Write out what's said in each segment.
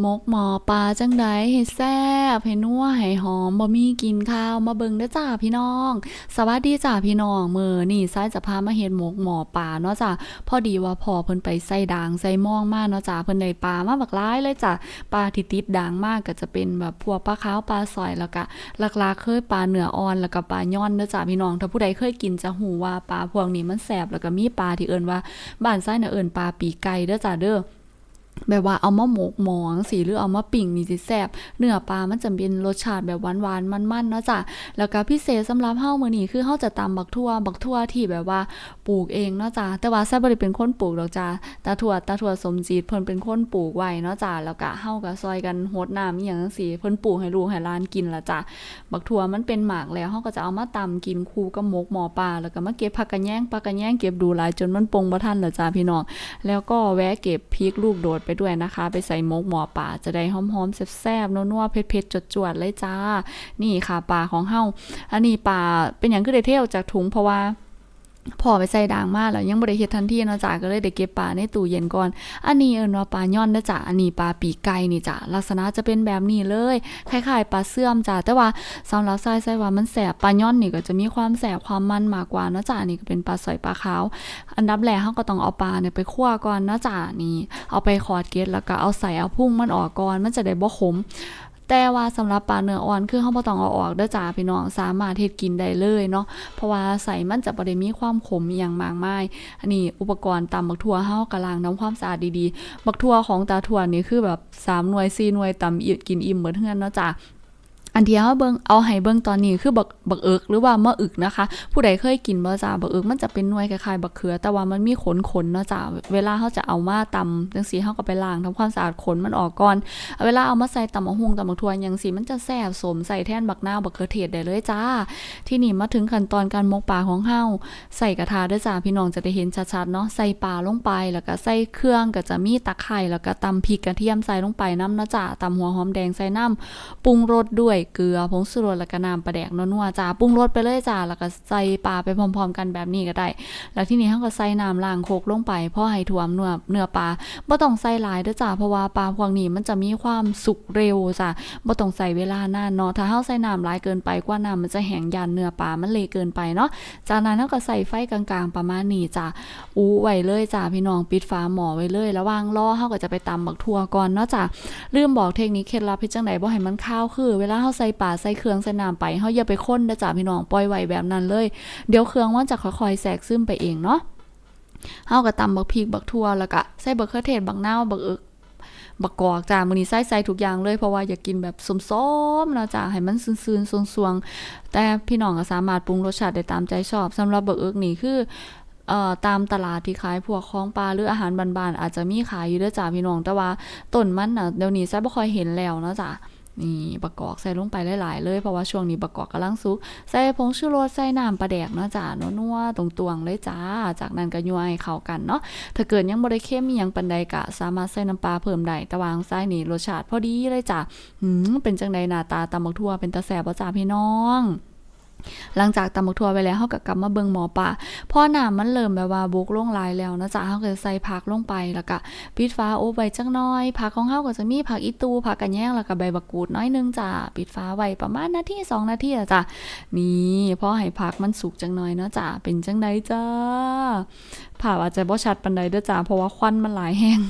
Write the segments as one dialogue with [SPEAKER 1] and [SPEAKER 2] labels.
[SPEAKER 1] หมกหมอปลาจังไดให้แซ่บให้นัวให้หอมบ่มีกินข้าวมาเบิ่งเด้อจ้าพี่น้อง สวัสดีจ้าพี่น้องมือนี่ซ้ายจะพามาเฮ็ดหมกหมอปลาเนาะจ้าพอดีว่าพ่อเพิ่นไปใส่ด่างใส่ม่องมาเนาะจ้าเพิ่นได้ปลามาบักหลายเลยจ้าปลาที่ติดด่างมากก็จะเป็นแบบพวกปลาขาวปลาสอยแล้วก็หลักๆเคยปลาเนื้ออ่อนแล้วก็ปลาย่อนเด้อจ้าพี่น้อง ถ้าผู้ใดเคยกินจะหูว่าปลาพวกนี้มันแซ่บแล้วก็มีปลาที่เอิ้นว่าบ้านซ้ายน่ะเอิ้นปลาปีไก่เด้อจ้าเด้อ แบบว่าเอามาหมกหมองสีหรือเอามาปิ่งนี่สิแซ่บเนื้อปลามันจะเป็นรสชาติแบบหวานๆมันๆเนาะจ้ะแล้วก็พิเศษสำหรับเฮามื้อนี้คือเฮาจะตำบักทั่วบักทั่วที่แบบว่าปลูกเองเนาะจ้ะแต่ว่าแซ่บบ่ได้เป็นคนปลูกดอกจ้ะตาถั่วตาถั่วสมจีดเพิ่นเป็นคนปลูกไว้เนาะจ้ะแล้วก็เฮาก็ซอยกันโฮดน้ำอีหยังจังซี่เพิ่นปลูกให้ลูกให้หลานกินละจ้ะบักทั่วมันเป็นหมากแล้วเฮาก็จะเอามาตำกินคู่กับหมกหมอปลาแล้วก็มาเก็บผักกะแยงผักกะแยงเก็บดูหลายจนมันปงบ่ทันล้วจ้ะพี่น้องแล้วก็แวะเก็บพริกลูกโดดไปด้วยนะคะ ไปใส่มกหมอป่าจะได้หอมๆแซ่บๆนัวๆเผ็ดๆจวดๆเลยจ้า นี่ค่ะปลาของเฮาอันนี้ปลาเป็นอย่างคือได้เที่ยวจากถุงเพราะว่า พอไปใส่ด่างมากแล้วยังบ่ได้เฮ็ดทันทีเนาะจ้ะก็เลยได้เก็บปลาในตู้เย็นก่อน อันนี้เอิ้นว่าปลาย่อนเด้อจ้ะอันนี้ปลาปีกไก่นี่จ้ะลักษณะจะเป็นแบบนี้เลยคล้ายๆปลาเสื่อมจ้ะแต่ว่าสำหรับไส้ไส้ว่ามันแสบปลาย่อนนี่ก็จะมีความแสบความมันมากกว่านะจ้ะนี่ก็เป็นปลาสอยปลาขาว อันดับแรกเราก็ต้องเอาปลาเนี่ยไปคั่วก่อนนะจ้ะนี่เอาไปขอดเกล็ดแล้วก็เอาใส่เอาพุ่งมันออกก่อนมันจะได้บ่ขม แต่ว่าสำหรับปลาเนื้ออ่อนคือเฮาบ่ต้องเอาออกเด้อจ้าพี่น้องสามารถเฮ็ดกินได้เลยเนาะเพราะว่าใส่มันจะบ่ได้มีความขมอหย่างมากมายอันนี้อุปกรณ์ตำบักทั่วเฮากำลังน้ำความสะอาดดีๆ บักทั่วของตาทั่วนี่คือแบบ3หน่วย4หน่วยตำอิ่มกินอิ่มเหมือนเฮือนเนาะจ้า อันที่เฮาเบิงเอาให้เบิงตอนนี้คือบักบักเอิกหรือว่ามะอึกนะคะ ผู้ใดเคยกินบ่จ้าบักเอิกมันจะเป็นหน่วยคล้ายๆบักเขือ แต่ว่ามันมีขนๆเนาะจ้าเวลาเฮาจะเอามาตำจังซี่เฮาก็ไปล้างทำความสะอาดขนมันออกก่อน เวลาเอามาใส่ตำมะฮุงตำมะทั่วจังซี่มันจะแซ่บสมใส่แท่นบักหน้าบักเขือเทศได้เลยจ้า ที่นี่มาถึงขั้นตอนการมกปลาของเฮาใส่กระทะเด้อจ้าพี่น้องจะได้เห็นชัดๆเนาะใส่ปลาลงไปแล้วก็ใส่เครื่องก็จะมีตะไคร้แล้วก็ตำพริกกระเทียมใส่ลงไปน้ำเนาะจ้าตำหัวหอมแดงใส่น้ำปรุงรสด้วยเกลือผงชูรสแล้วก็น้ำปลาแดกนัวๆจ้าปรุงรสไปเลยจ้าแล้วก็ใส่ปลาไปพร้อมๆ กันแบบนี้ก็ได้ แล้วที่นี้เราก็ใส่น้ำล้างโคกลงไปพ่อให้ท่วมเนื้อเนื้อปลาบ่ต้องใส่หลายเด้อจ้าเพราะว่าปลาพวกนี้มันจะมีความสุกเร็วจ้าบ่ต้องใส่เวลานานเนาะถ้าเฮาใส่น้ำหลายเกินไปกว่าน้ำมันจะแห้งยานเนื้อปลามันเละเกินไปเนาะจากนั้นเราก็ใส่ไฟกลางๆประมาณนี้จ้าอู้ไว้เลยจ้าพี่น้องปิดฝาหม้อไว้เลยระหว่างรอเฮาก็จะไปตำบักทั่วก่อนเนาะจ้าลืมบอกเทคนิคเคล็ดลับเฮ็ดจังไดบ่ให้มันข้าวคือ เวลาเฮาใส่ป่าใส่เครื่องใส่น้ำไปเฮาอย่าไปค้นเด้อจ้าพี่น้องปล่อยไว้แบบนั้นเลย เดี๋ยวเครื่องมันจะค่อยๆแทรกซึมไปเองเนาะเฮาก็ตำบักพริกบักทั่วแล้วก็ใส่บักเขือเทศบักนาวบักอิกบักกอกจ้ามื้อนี้ใส่ใส่ทุกอย่างเลยเพราะว่าอยากกินแบบส้มๆนะจ้าให้มันซื่นๆสวงๆแต่พี่น้องก็สามารถปรุงรสชาติได้ตามใจชอบสำหรับบักเอิกนี่คือเอ่อตามตลาดที่ขายพวกของปลาหรืออาหารบานๆอาจจะมีขายอยู่เด้อจ้าพี่น้องแต่ว่าต้นมันน่ะเดี๋ยวนี้ใส่บ่ค่อยเห็นแล้วนะจ้ะ นี่บักกอกใส่ลงไปหลายๆ เลยเพราะว่าช่วงนี้บักกอกกำลังสุก ใส่ผงชูรสใส่น้ำปลาแดกเนาะจ้านัวๆตรงๆเลยจ้า จากนั้นก็ยัวให้เข้ากันเนาะถ้าเกิดยังบ่ได้เค้มียังปันใดกะ สามารถใส่น้ำปลาเพิ่มได้ตะวางใส่นี่รสชาติพอดีเลยจ้าหืมเป็นจังใดหน้าตาตำบักทั่วเป็นตาแสบบ่จ้าพี่น้อง หลังจากตำบักทัวไปแล้วเฮาก็กลับมาเบิ่งหมอป่าพอหนามันเริ่มแบบว่าบุกลงลายแล้วนะจ๊ะเฮาก็จะใส่ผักลงไปแล้วก็ปิดฟ้าโอ้ไว้จักน้อยผักของเฮาก็จะมีผักอีตูผักกระแยงแล้วก็ใบบักกูดน้อยนึงจ้ะปิดฟ้าไว้ประมาณนาทีสองนาทีอะจ้ะนี่พอให้ผักมันสุกจังน้อยเนาะจ้ะเป็นจังไดจ้า ผ่าอาจจะบ่ชัดปันใดเด้อจ้าเพราะว่าควันมันหลายแห้ง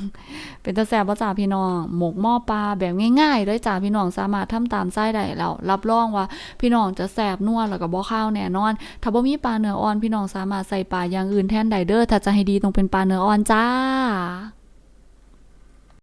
[SPEAKER 1] เป็นตะแซบบ่จ้าพี่น้อง หมกหม้อปลาแบบง่ายๆเลยจ้าพี่น้องสามารถทำตามไส้ได้แล้วรับรองว่า พี่น้องจะแสบนัวแล้วก็บ่ข้าวแน่นอน ถ้าบ่มีปลาเนื้ออ่อนพี่น้องสามารถใส่ปลาอย่างอื่นแทนไดเด้อถ้าจะให้ดีต้องเป็นปลาเนื้ออ่อนจ้า